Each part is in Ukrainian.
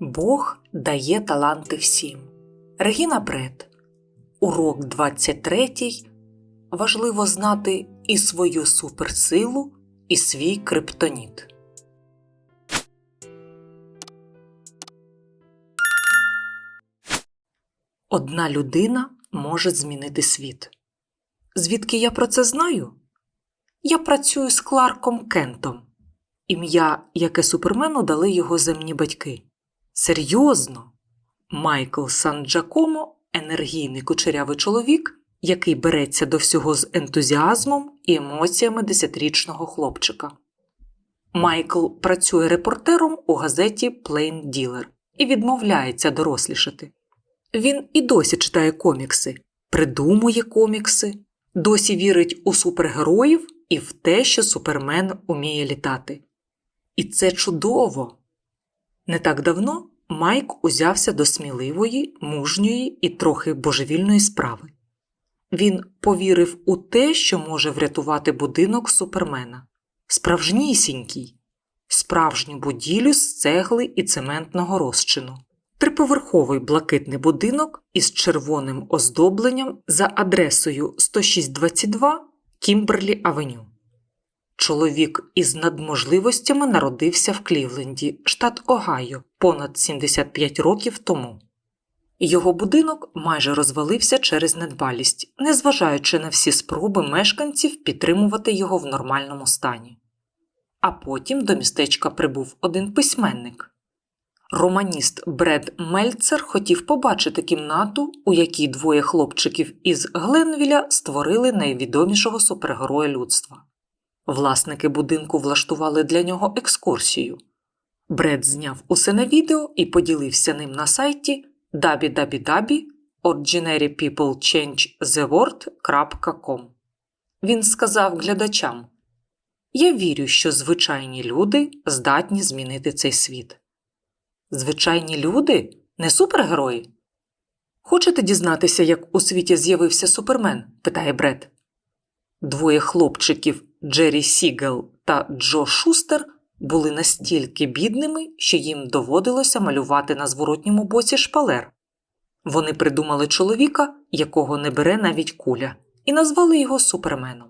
Бог дає таланти всім. Регіна Бред. Урок 23. Важливо знати і свою суперсилу, і свій криптоніт. Одна людина може змінити світ. Звідки я про це знаю? Я працюю з Кларком Кентом. Ім'я, яке супермену дали його земні батьки. Серйозно, Майкл Сан Джакомо енергійний кучерявий чоловік, який береться до всього з ентузіазмом і емоціями десятирічного хлопчика. Майкл працює репортером у газеті Plain Dealer і відмовляється дорослішати. Він і досі читає комікси, придумує комікси, досі вірить у супергероїв і в те, що супермен уміє літати. І це чудово. Не так давно Майк узявся до сміливої, мужньої і трохи божевільної справи. Він повірив у те, що може врятувати будинок супермена. Справжнісінький, справжню будівлю з цегли і цементного розчину. Триповерховий блакитний будинок із червоним оздобленням за адресою 10622 Кімберлі Авеню. Чоловік із надможливостями народився в Клівленді, штат Огайо, понад 75 років тому. Його будинок майже розвалився через недбалість, незважаючи на всі спроби мешканців підтримувати його в нормальному стані. А потім до містечка прибув один письменник. Романіст Бред Мельцер хотів побачити кімнату, у якій двоє хлопчиків із Гленвіля створили найвідомішого супергероя людства. Власники будинку влаштували для нього екскурсію. Бред зняв усе на відео і поділився ним на сайті www.ordinarypeoplechangetheworld.com. Він сказав глядачам: Я вірю, що звичайні люди здатні змінити цей світ. Звичайні люди не супергерої. Хочете дізнатися, як у світі з'явився супермен? питає Бред. Двоє хлопчиків Джері Сігел та Джо Шустер були настільки бідними, що їм доводилося малювати на зворотньому боці шпалер. Вони придумали чоловіка, якого не бере навіть куля, і назвали його Суперменом.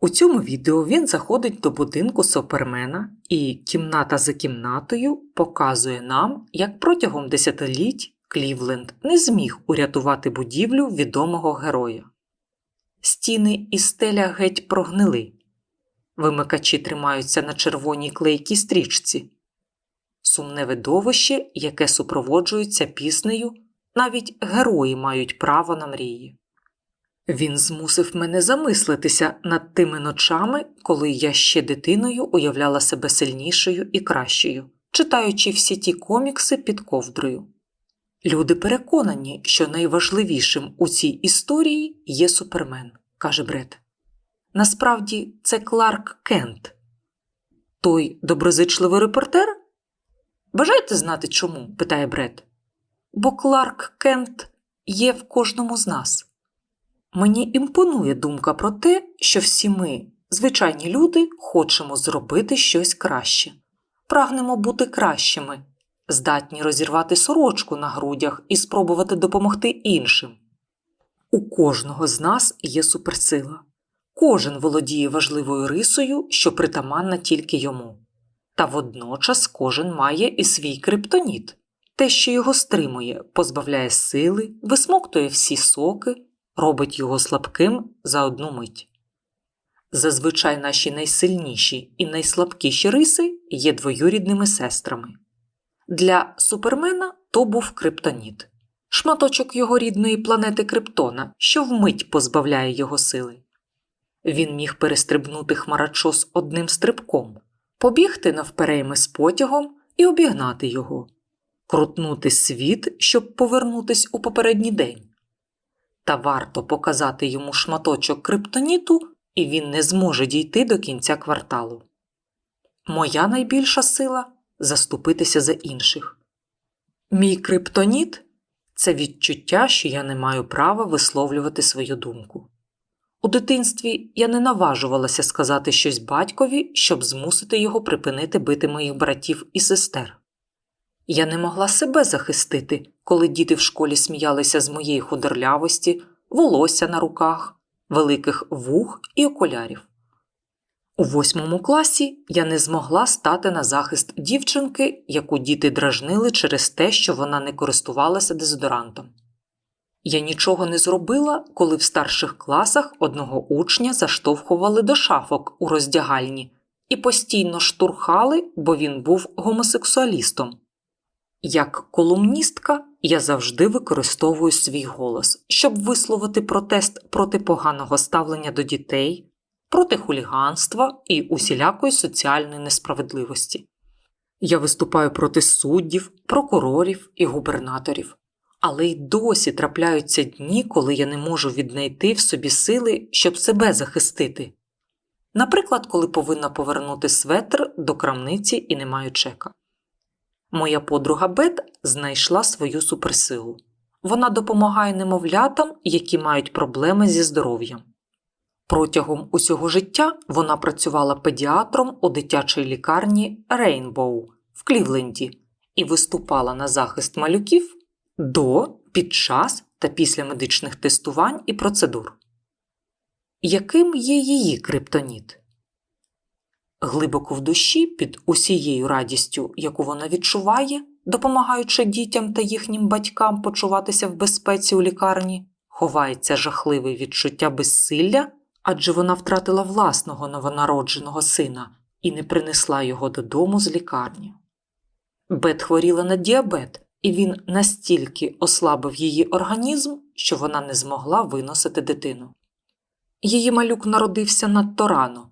У цьому відео він заходить до будинку Супермена і кімната за кімнатою показує нам, як протягом десятиліть Клівленд не зміг урятувати будівлю відомого героя. Стіни і стеля геть прогнили. Вимикачі тримаються на червоній клейкій стрічці. Сумне видовище, яке супроводжується піснею, навіть герої мають право на мрії. Він змусив мене замислитися над тими ночами, коли я ще дитиною уявляла себе сильнішою і кращою, читаючи всі ті комікси під ковдрою. Люди переконані, що найважливішим у цій історії є супермен, каже Бред. Насправді це Кларк Кент. Той доброзичливий репортер? Бажаєте знати чому? питає Бред. Бо Кларк Кент є в кожному з нас. Мені імпонує думка про те, що всі ми, звичайні люди, хочемо зробити щось краще, прагнемо бути кращими, здатні розірвати сорочку на грудях і спробувати допомогти іншим. У кожного з нас є суперсила. Кожен володіє важливою рисою, що притаманна тільки йому. Та водночас кожен має і свій криптоніт, те, що його стримує, позбавляє сили, висмоктує всі соки, робить його слабким за одну мить. Зазвичай наші найсильніші і найслабкіші риси є двоюрідними сестрами. Для супермена то був криптоніт, шматочок його рідної планети Криптона, що вмить позбавляє його сили. Він міг перестрибнути хмарачос одним стрибком, побігти навперейми з потягом і обігнати його, крутнути світ, щоб повернутись у попередній день. Та варто показати йому шматочок криптоніту, і він не зможе дійти до кінця кварталу. Моя найбільша сила заступитися за інших. Мій криптоніт це відчуття, що я не маю права висловлювати свою думку. У дитинстві я не наважувалася сказати щось батькові, щоб змусити його припинити бити моїх братів і сестер. Я не могла себе захистити, коли діти в школі сміялися з моєї худорлявості, волосся на руках, великих вух і окулярів. У восьмому класі я не змогла стати на захист дівчинки, яку діти дражнили через те, що вона не користувалася дезодорантом. Я нічого не зробила, коли в старших класах одного учня заштовхували до шафок у роздягальні і постійно штурхали, бо він був гомосексуалістом. Як колумністка я завжди використовую свій голос, щоб висловити протест проти поганого ставлення до дітей, проти хуліганства і усілякої соціальної несправедливості. Я виступаю проти суддів, прокурорів і губернаторів. Але й досі трапляються дні, коли я не можу віднайти в собі сили, щоб себе захистити. Наприклад, коли повинна повернути светр до крамниці і не маю чека. Моя подруга Бет знайшла свою суперсилу. Вона допомагає немовлятам, які мають проблеми зі здоров'ям. Протягом усього життя вона працювала педіатром у дитячій лікарні Рейнбоу в Клівленді і виступала на захист малюків до, під час та після медичних тестувань і процедур. Яким є її криптоніт? Глибоко в душі, під усією радістю, яку вона відчуває, допомагаючи дітям та їхнім батькам почуватися в безпеці у лікарні, ховається жахливе відчуття безсилля, адже вона втратила власного новонародженого сина і не принесла його додому з лікарні. Бет хворіла на діабет, і він настільки ослабив її організм, що вона не змогла виносити дитину. Її малюк народився надто рано.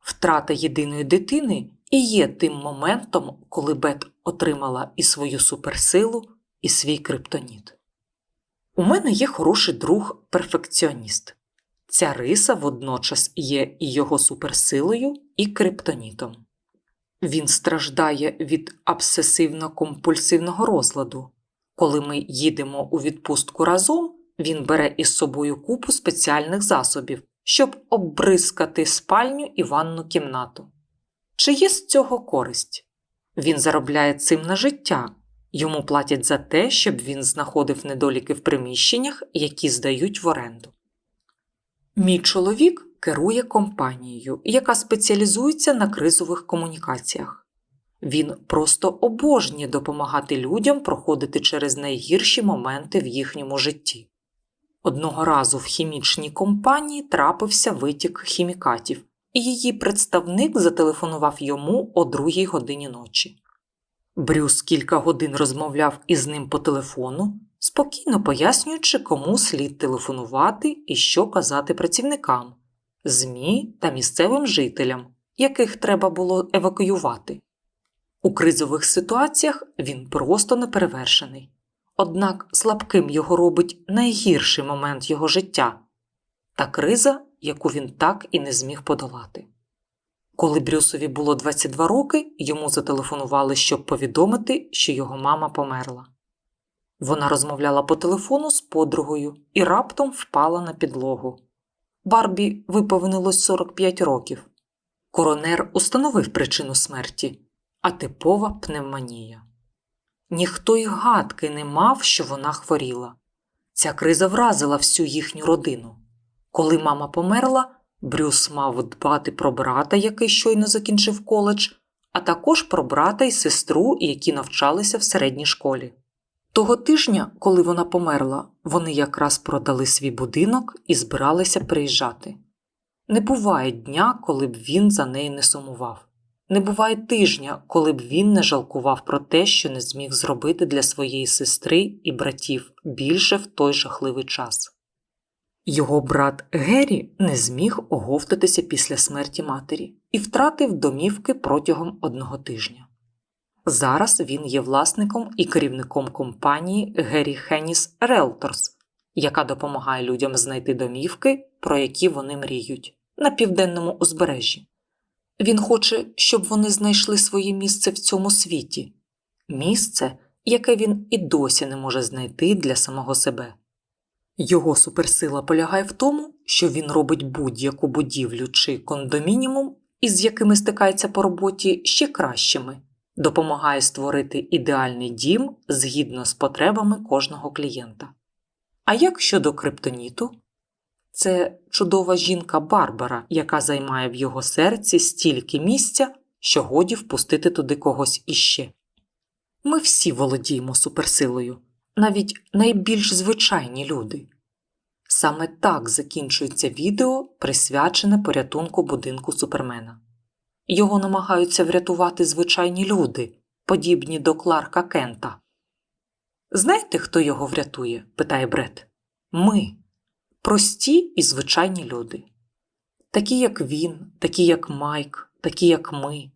Втрата єдиної дитини і є тим моментом, коли Бет отримала і свою суперсилу, і свій криптоніт. У мене є хороший друг перфекціоніст. Ця риса водночас є і його суперсилою, і криптонітом. Він страждає від обсесивно-компульсивного розладу. Коли ми їдемо у відпустку разом, він бере із собою купу спеціальних засобів, щоб оббризкати спальню і ванну кімнату. Чи є з цього користь? Він заробляє цим на життя, йому платять за те, щоб він знаходив недоліки в приміщеннях, які здають в оренду. Мій чоловік керує компанією, яка спеціалізується на кризових комунікаціях. Він просто обожнює допомагати людям проходити через найгірші моменти в їхньому житті. Одного разу в хімічній компанії трапився витік хімікатів, і її представник зателефонував йому о другій годині ночі. Брюс кілька годин розмовляв із ним по телефону, спокійно пояснюючи, кому слід телефонувати і що казати працівникам, ЗМІ та місцевим жителям, яких треба було евакуювати. У кризових ситуаціях він просто неперевершений. Однак слабким його робить найгірший момент його життя та криза, яку він так і не зміг подолати. Коли Брюсові було 22 роки, йому зателефонували, щоб повідомити, що його мама померла. Вона розмовляла по телефону з подругою і раптом впала на підлогу. Барбі виповнилось 45 років. Коронер установив причину смерті, а типова пневмонія. Ніхто й гадки не мав, що вона хворіла. Ця криза вразила всю їхню родину. Коли мама померла, Брюс мав дбати про брата, який щойно закінчив коледж, а також про брата і сестру, які навчалися в середній школі. Того тижня, коли вона померла, вони якраз продали свій будинок і збиралися приїжджати. Не буває дня, коли б він за нею не сумував. Не буває тижня, коли б він не жалкував про те, що не зміг зробити для своєї сестри і братів більше в той жахливий час. Його брат Геррі не зміг оговтатися після смерті матері і втратив домівки протягом одного тижня. Зараз він є власником і керівником компанії Геррі Хеніс Релторс, яка допомагає людям знайти домівки, про які вони мріють, на південному узбережжі. Він хоче, щоб вони знайшли своє місце в цьому світі, місце, яке він і досі не може знайти для самого себе. Його суперсила полягає в тому, що він робить будь-яку будівлю чи кондомінімум, із якими стикається по роботі ще кращими, допомагає створити ідеальний дім згідно з потребами кожного клієнта. А як щодо криптоніту? Це чудова жінка Барбара, яка займає в його серці стільки місця, що годі впустити туди когось іще. Ми всі володіємо суперсилою, навіть найбільш звичайні люди. Саме так закінчується відео, присвячене порятунку будинку Супермена. Його намагаються врятувати звичайні люди, подібні до Кларка Кента. Знаєте, хто його врятує? питає Бред. Ми прості і звичайні люди. Такі, як він, такі, як Майк, такі, як ми.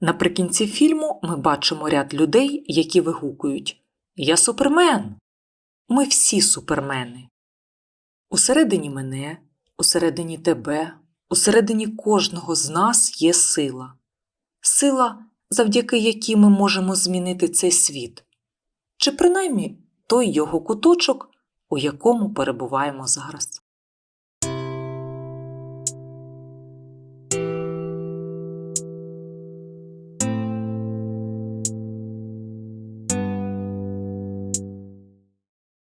Наприкінці фільму ми бачимо ряд людей, які вигукують Я супермен. Ми всі супермени. Усередині мене, усередині тебе, усередині кожного з нас є сила. Сила, завдяки якій ми можемо змінити цей світ, чи принаймні той його куточок, у якому перебуваємо зараз.